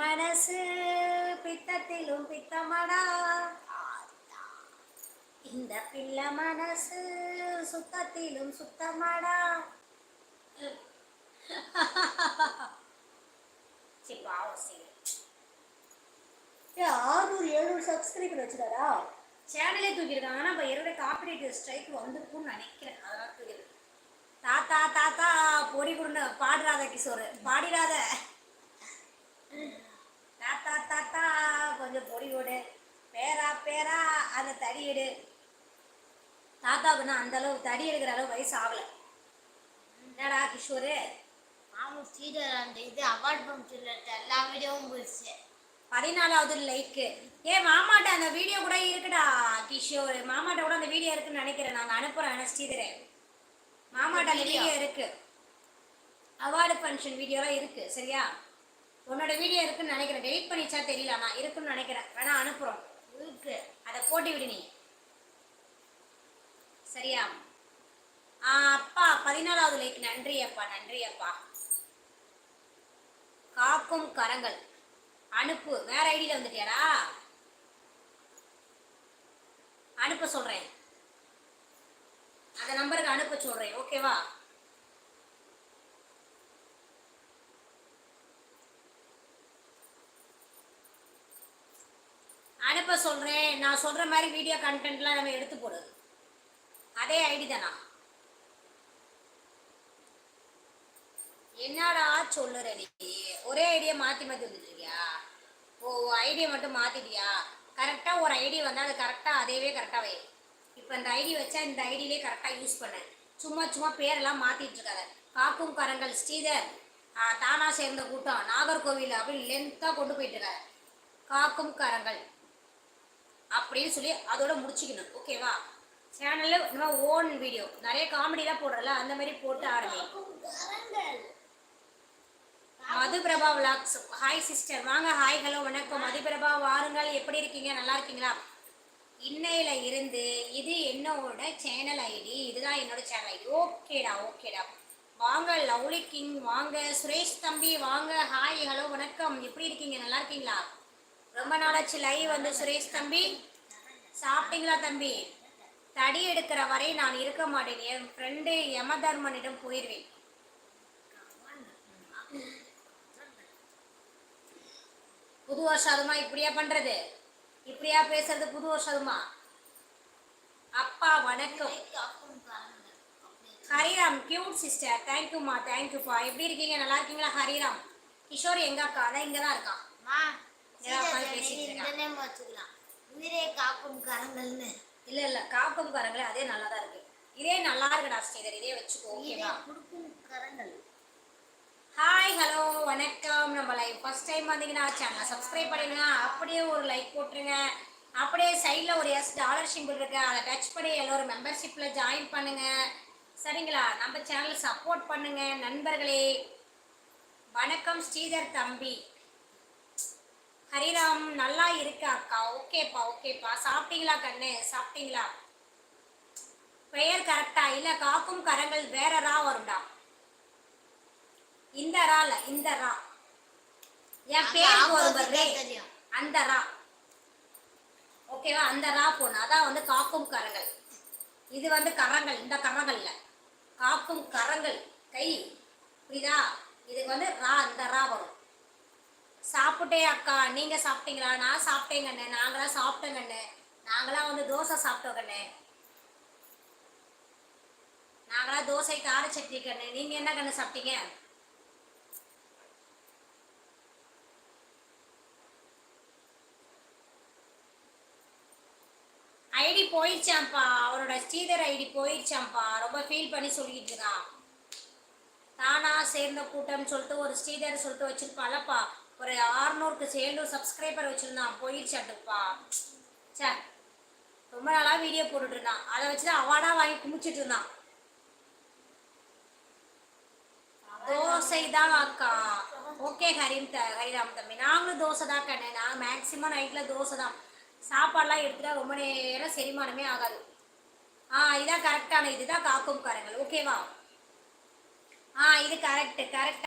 மனசு பித்தத்திலும் பித்தமடா. இந்த பிள்ளை மனசு சுத்தத்திலும் சுத்தமடா. சரி பாவம் சரி ஆறுநூறு எழுநூறு சப்ஸ்கிரைபர் வச்சுட்டாரா சேனலே தூக்கியிருக்காங்க. ஆனால் இப்போ என்னோட காப்பிரைட் ஸ்ட்ரைக் வந்திருக்கும்னு நினைக்கிறேன். அதெல்லாம் தூக்கிருக்கு தாத்தா தாத்தா பொடி குருண்ட பாடுறாத கிஷோர் பாடிடாத. தாத்தா கொஞ்சம் பொடி கொடு பேரா பேரா அந்த தடி எடு. தாத்தாவுக்குன்னா அந்த அளவு தடி எடுக்கிற அளவு வயசு ஆகல. என்னடா கிஷோரு? மாமூல் சீடர் அந்த இது அவார்ட் ஃபங்க்ஷன்ல எல்லா வீடியோவும் போயிடுச்சு. பதினாலாவது லைக்கு. ஏ மாமாட்ட அந்த வீடியோ கூட இருக்குடா கிஷோர். மாமாட்ட கூட அந்த வீடியோ இருக்குன்னு நினைக்கிறேன். நாங்கள் அனுப்புகிறோம் ஸ்ரீதரே. மாமாட்ட அந்த வீடியோ இருக்கு. அவார்டு ஃபங்க்ஷன் வீடியோலாம் இருக்கு சரியா? உன்னோட வீடியோ இருக்குன்னு நினைக்கிறேன். டெலிட் பண்ணிச்சா தெரியல நான் இருக்குன்னு நினைக்கிறேன். வேணா அனுப்புகிறோம் இருக்கு. அதை போட்டு விடு நீ. சரியா? ஆ, அப்பா பதினாலாவது லைக் நன்றி அப்பா நன்றி அப்பா. காக்கும் கரங்கள். அனுப்பு. வேற ஐடியில வந்துட்டியாடா? அனுப்ப சொல்றேன். அந்த நம்பருக்கு அனுப்ப சொல்றேன். ஓகேவா அனுப்ப சொல்றேன். நான் சொல்ற மாதிரி வீடியோ கண்டென்ட்லாம் நம்ம எடுத்து போடு அதே ஐடி தானா? என்னடா சொல்லுற நீ? ஒரே ஐடியா மாத்தி மாத்தி வந்துட்டு இருக்கியா? ஓ ஐடியா மட்டும் மாத்திட்டியா? கரெக்டா ஒரு ஐடி வந்தா அது கரெக்டா அதேவே கரெக்டா வை. இப்போ இந்த ஐடி வச்சா இந்த ஐடியிலே கரெக்டா யூஸ் பண்ண. சும்மா சும்மா பேரெல்லாம் மாத்திட்டு இருக்காத. காக்கும் கரங்கள் ஸ்ரீதர் தானா சேர்ந்த கூட்டம் நாகர்கோவில் அப்படின்னு லென்த்தா கொண்டு போயிட்டு இருக்காரு காக்கும் கரங்கள். அப்படின்னு சொல்லி அதோட முடிச்சுக்கணும். ஓகேவா சேனல்ல நம்ம ஓன் வீடியோ நிறைய காமெடிலாம் போடுறல அந்த மாதிரி போட்டு ஆரம்பி மதுபிரபா விளாக்ஸ் ஹாய் சிஸ்டர் வாங்க ஹாய் ஹலோ வணக்கம். மதுபிரபா வாருங்கள். எப்படி இருக்கீங்க? நல்லா இருக்கீங்களா? இன்னையில இருந்து இது என்னோட சேனல் ஐடி இதுதான் என்னோட சேனல் ஐடி ஓகேடா ஓகேடா வாங்க லவ்லி கிங். வாங்க சுரேஷ் தம்பி. வாங்க ஹாய் ஹலோ வணக்கம். எப்படி இருக்கீங்க? நல்லா இருக்கீங்களா? ரொம்ப நாளாச்சு லைவ் வந்து சுரேஷ் தம்பி. சாப்பிட்டீங்களா தம்பி? தடி எடுக்கிற வரை நான் இருக்க மாட்டேன். என் ஃப்ரெண்டு யமதர்மனிடம் போயிடுவேன் புது வருஷம் இப்படியா பண்றது? இப்படியா பேசுறது புது வருஷம் அப்பா வணக்கம். ஹரிராம் கியூட் சிஸ்டர் தேங்க்யூம்மா தேங்க்யூப்பா எப்படி இருக்கீங்க? நல்லா இருக்கீங்களா ஹரிராம்? கிஷோர் எங்க அக்கா? அதான் இங்கே தான் இருக்கான் வச்சுக்கலாம் உயிரே காக்கும் கரங்கள்னு. இல்ல இல்ல காக்கும் கரங்களே அதே நல்லா தான் இருக்கு. இதே நல்லா இருக்குடா ஸ்ரீதர் இதே வச்சுக்கோ ஓகேவா கொடுக்கும் கரங்கள். ஹாய் ஹலோ வணக்கம். நம்ம லைவ் ஃபர்ஸ்ட் டைம் வந்தீங்கன்னா சேனலை சப்ஸ்கிரைப் பண்ணிடுங்க. அப்படியே ஒரு லைக் போட்டுருங்க. அப்படியே சைடில் ஒரு எஸ் டாலர் சிம்பிள் இருக்கு. அதை டச் பண்ணி எல்லோரும் மெம்பர்ஷிப்பில் ஜாயின் பண்ணுங்க. சரிங்களா? நம்ம சேனலை சப்போர்ட் பண்ணுங்க. நண்பர்களே வணக்கம் ஸ்ரீதர் தம்பி. ஹரிராம் நல்லா இருக்கு அக்கா. ஓகேப்பா ஓகேப்பா. சாப்பிட்டீங்களா கண்ணு? சாப்பிட்டீங்களா? பெயர் கரெக்டா இல்ல காக்கும் கரங்கள் வேற ரா வரும்டா. இந்த ரா இல்ல இந்த ரா. என் பேர். தெரியும். அந்த ரா. ஓகேவா? அந்த ரா போடணும் அதான் வந்து காக்கும் கரங்கள். இது வந்து கரங்கள் இந்த கரங்கள்ல காக்கும் கரங்கள். கை புரியுதா? இதுக்கு வந்து ரா இந்த ரா வரும். சாப்பிட்டே அக்கா நீங்க சாப்பிட்டீங்களா? நான் சாப்பிட்டேங்க கண்ணு நாங்களாம் சாப்பிட்டோம் கண்ணு நாங்களாம் வந்து தோசை சாப்பிட்டோங்க கண்ணு நாங்களாம் தோசை கார சட்னி கண்ணு நீங்க என்ன கண்ணு சாப்பிட்டீங்க? ஐடி போயிடுச்சாம்ப்பா. அவரோட ஸ்ரீதர் ஐடி போயிடுச்சாம்ப்பா. ரொம்ப ஃபீல் பண்ணி சொல்லிட்டு இருக்கான். தானா சேர்ந்த கூட்டம்னு சொல்லிட்டு ஒரு ஸ்ரீதர் சொல்லிட்டு வச்சிருப்பாளப்பா ஒரு ஆறுநூறுக்கு சேர்ந்து சப்ஸ்கிரைபர் வச்சிருந்தான். போயிடுச்சாட்டுப்பா சே ரொம்ப நாளா வீடியோ போட்டுட்டு இருந்தான். அதை வச்சு தான் அவார்டா வாங்கி குமிச்சிட்டு இருந்தான். தோசை தான் அக்கா ஓகே ஹரிம் த ஹரிராம் தம்பி. நாங்களும் தோசை தான் கண்ணே நாங்கள் மேக்ஸிமம் நைட்டில் தோசை தான் சாப்பாடெலாம் எடுத்துட்டா ரொம்ப நேரம் செரிமானமே ஆகாது. ஆ இதான் கரெக்டான இதுதான் காக்கும் காரங்கள். ஓகேவா? ஆ இது கரெக்ட் கரெக்ட்